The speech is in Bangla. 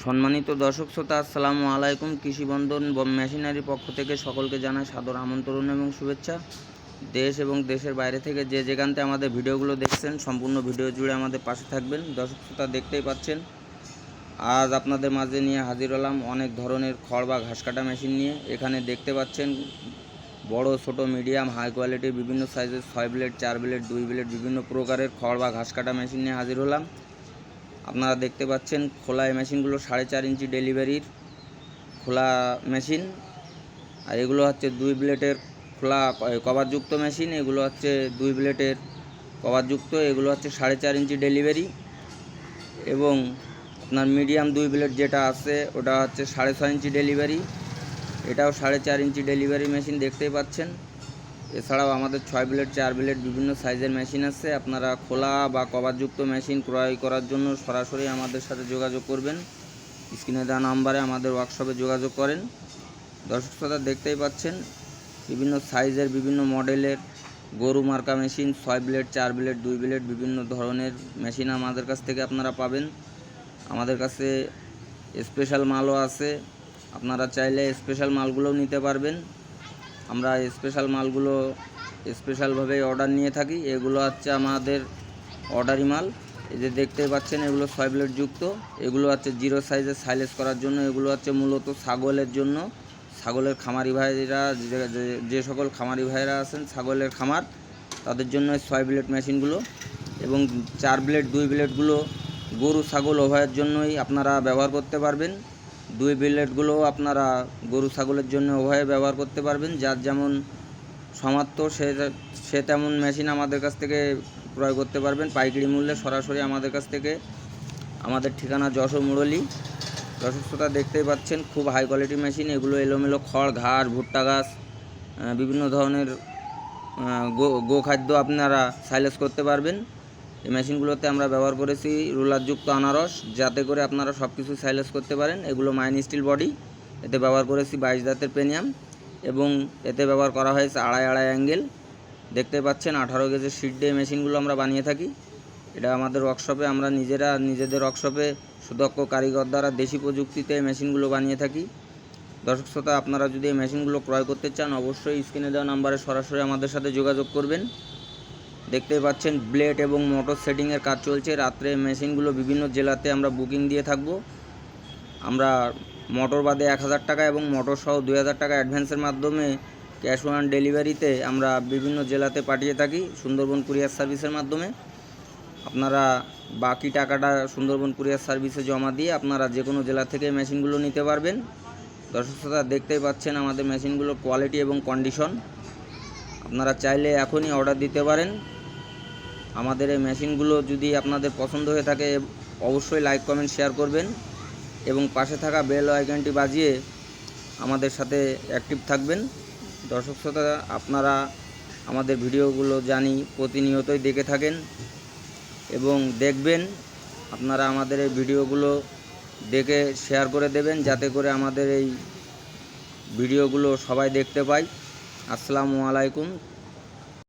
সম্মানিত দর্শক শ্রোতা, আসসালামু আলাইকুম। কৃষি বন্ধন ব- মেশিনারির পক্ষ থেকে সকলকে জানাই সাদর আমন্ত্রণ এবং শুভেচ্ছা। দেশ এবং দেশের বাইরে থেকে যে যেখানতে আমাদের ভিডিওগুলো দেখছেন, সম্পূর্ণ ভিডিও জুড়ে আমাদের পাশে থাকবেন। দর্শক শ্রোতা দেখতেই পাচ্ছেন, আজ আপনাদের মাঝে নিয়ে হাজির হলাম অনেক ধরনের খড় বা ঘাস কাটা মেশিন নিয়ে। এখানে দেখতে পাচ্ছেন, বড়, ছোট, মিডিয়াম, হাই কোয়ালিটির বিভিন্ন সাইজের ছয় ব্লেড, চার ব্লেড, দুই ব্লেড বিভিন্ন প্রকারের খড় বা ঘাস কাটা মেশিন নিয়ে হাজির হলাম। আপনারা দেখতে পাচ্ছেন খোলা এই মেশিনগুলো সাড়ে চার ইঞ্চি ডেলিভারির খোলা মেশিন। আর এগুলো হচ্ছে দুই ব্লেডের খোলা কভারযুক্ত মেশিন, এগুলো হচ্ছে দুই ব্লেডের কভারযুক্ত, এগুলো হচ্ছে সাড়ে চার ইঞ্চি ডেলিভারি। এবং আপনার মিডিয়াম দুই ব্লেড যেটা আছে, ওটা হচ্ছে সাড়ে ছয় ইঞ্চি ডেলিভারি। এটাও সাড়ে চার ইঞ্চি ডেলিভারি মেশিন দেখতেই পাচ্ছেন। এছাড়াও আমাদের ছয় ব্লেড, চার ব্লেড বিভিন্ন সাইজের মেশিন আছে। আপনারা খোলা বা কভারযুক্ত মেশিন ক্রয় করার জন্য সরাসরি আমাদের সাথে যোগাযোগ করবেন। স্ক্রিনে দেওয়া নাম্বারে আমাদের ওয়ার্কশপে যোগাযোগ করেন। দর্শক শ্রোতা দেখতেই পাচ্ছেন, বিভিন্ন সাইজের, বিভিন্ন মডেলের গরু মার্কা মেশিন, ছয় ব্লেড, চার ব্লেড, দুই ব্লেড বিভিন্ন ধরনের মেশিন আমাদের কাছ থেকে আপনারা পাবেন। আমাদের কাছে স্পেশাল মালও আছে। আপনারা চাইলে স্পেশাল মালগুলোও নিতে পারবেন। আমরা স্পেশাল মালগুলো স্পেশালভাবে অর্ডার নিয়ে থাকি। এগুলো হচ্ছে আমাদের অর্ডারি মাল। এই যে দেখতে পাচ্ছেন, এগুলো ছয় যুক্ত। এগুলো হচ্ছে জিরো সাইজে সাইলেজ করার জন্য। এগুলো হচ্ছে মূলত ছাগলের জন্য। ছাগলের খামারি ভাইরা, যে- সকল খামারি ভাইরা আছেন, ছাগলের খামার, তাদের জন্য ছয় ব্লেড মেশিনগুলো এবং চার ব্লেড দুই ব্লেডগুলো গরু, ছাগল, উভয়ের জন্যই আপনারা ব্যবহার করতে পারবেন। দুই ব্লেডগুলো আপনারা গরু, ছাগলের জন্য উভয়ে ব্যবহার করতে পারবেন। যার যেমন সমার্থ সে সে তেমন মেশিন আমাদের কাছ থেকে ক্রয় করতে পারবেন। পাইকারি মূল্যে সরাসরি আমাদের কাছ থেকে। আমাদের ঠিকানা যশোর মুরলী। শ্রোতা দেখতেই পাচ্ছেন, খুব হাই কোয়ালিটি মেশিন এগুলো এলোমেলো খড় ঘাস ভুট্টা গাছ বিভিন্ন ধরনের গো গো খাদ্য আপনারা সাইলেস করতে পারবেন। এই মেশিনগুলোতে আমরা ব্যবহার করেছি রুলারযুক্ত আনারস, যাতে করে আপনারা সব কিছু সাইলেস করতে পারেন। এগুলো মাইন স্টিল বডি, এতে ব্যবহার করেছি বাইশ দাঁতের পেনিয়াম এবং এতে ব্যবহার করা হয়েছে আড়াই আড়াই অ্যাঙ্গেল। দেখতে পাচ্ছেন আঠারো গেজের শিট দিয়ে মেশিনগুলো আমরা বানিয়ে থাকি। এটা আমাদের ওয়ার্কশপে আমরা নিজেরা নিজেদের ওয়ার্কশপে সুদক্ষ কারিগর দ্বারা দেশি প্রযুক্তিতে মেশিনগুলো বানিয়ে থাকি। দর্শক শ্রোতা, আপনারা যদি এই মেশিনগুলো ক্রয় করতে চান, অবশ্যই স্ক্রিনে দেওয়া নাম্বারে সরাসরি আমাদের সাথে যোগাযোগ করবেন। দেখতেই পাচ্ছেন, ব্লেড এবং মোটর সেটিংয়ের কাজ চলছে। রাত্রে মেশিনগুলো বিভিন্ন জেলাতে আমরা বুকিং দিয়ে থাকব। আমরা মোটর বাদে এক হাজার টাকা এবং মোটর সহ দুই হাজার টাকা অ্যাডভান্সের মাধ্যমে ক্যাশ অন ডেলিভারিতে আমরা বিভিন্ন জেলাতে পাঠিয়ে থাকি সুন্দরবন কুরিয়ার সার্ভিসের মাধ্যমে। আপনারা বাকি টাকাটা সুন্দরবন কুরিয়ার সার্ভিসে জমা দিয়ে আপনারা যে কোনো জেলা থেকে মেশিনগুলো নিতে পারবেন। দর্শক দেখতেই পাচ্ছেন আমাদের মেশিনগুলোর কোয়ালিটি এবং কন্ডিশন। আপনারা চাইলে এখনই অর্ডার দিতে পারেন। আমাদের এই মেশিনগুলো যদি আপনাদের পছন্দ হয়ে থাকে, অবশ্যই লাইক কমেন্ট শেয়ার করবেন এবং পাশে থাকা বেল আইকনটি বাজিয়ে আমাদের সাথে অ্যাক্টিভ থাকবেন। দর্শক শ্রোতা, আপনারা আমাদের ভিডিওগুলো জানি প্রতিনিয়তই দেখে থাকেন এবং দেখবেন আপনারা আমাদের এই ভিডিওগুলো দেখে শেয়ার করে দেবেন, যাতে করে আমাদের এই ভিডিওগুলো সবাই দেখতে পায়। আসসালামু আলাইকুম।